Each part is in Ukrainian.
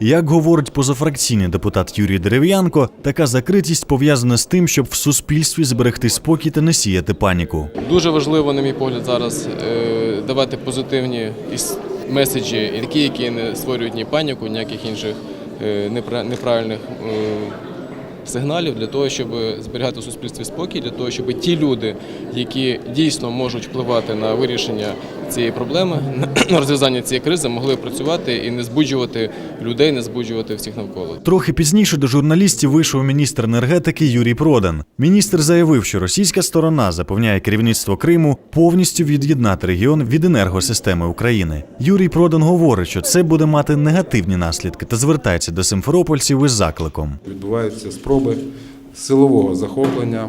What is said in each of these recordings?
Як говорить позафракційний депутат Юрій Дерев'янко, така закритість пов'язана з тим, щоб в суспільстві зберегти спокій та не сіяти паніку. Дуже важливо, на мій погляд, зараз е, давати позитивні меседжі, такі, які не створюють ні паніку, ніяких інших е, неправильних е, сигналів для того, щоб зберігати в суспільстві спокій, для того, щоб ті люди, які дійсно можуть впливати на вирішення цієї проблеми, на розв'язання цієї кризи, могли працювати і не збуджувати людей, не збуджувати всіх навколо. Трохи пізніше до журналістів вийшов міністр енергетики Юрій Продан. Міністр заявив, що російська сторона запевняє керівництво Криму повністю від'єднати регіон від енергосистеми України. Юрій Продан говорить, що це буде мати негативні наслідки та звертається до симферопольців із закликом. Відбуваються спроби силового захоплення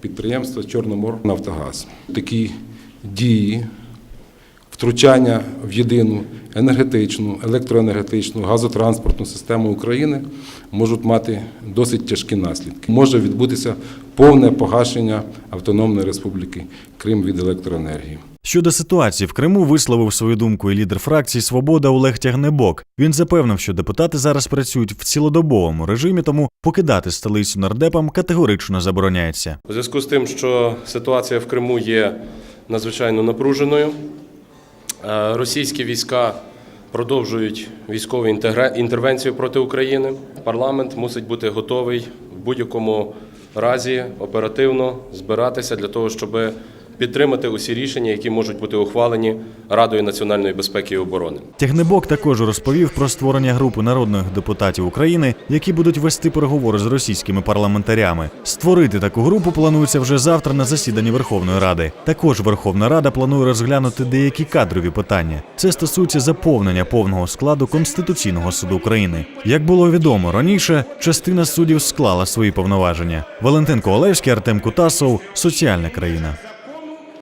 підприємства Чорноморнафтогаз. Такі дії, втручання в єдину енергетичну, електроенергетичну, газотранспортну систему України можуть мати досить тяжкі наслідки. Може відбутися повне погашення Автономної Республіки Крим від електроенергії. Щодо ситуації в Криму висловив свою думку і лідер фракції Свобода Олег Тягнебок. Він запевнив, що депутати зараз працюють в цілодобовому режимі, тому покидати столицю нардепам категорично забороняється. У зв'язку з тим, що ситуація в Криму є надзвичайно напруженою, російські війська продовжують військову інтервенцію проти України. Парламент мусить бути готовий в будь-якому разі оперативно збиратися для того, щоб підтримати усі рішення, які можуть бути ухвалені Радою національної безпеки і оборони. Тягнебок також розповів про створення групи народних депутатів України, які будуть вести переговори з російськими парламентарями. Створити таку групу планується вже завтра на засіданні Верховної Ради. Також Верховна Рада планує розглянути деякі кадрові питання. Це стосується заповнення повного складу Конституційного суду України. Як було відомо раніше, частина суддів склала свої повноваження. Валентин Ковалевський, Артем Кутасов, соціальна країна.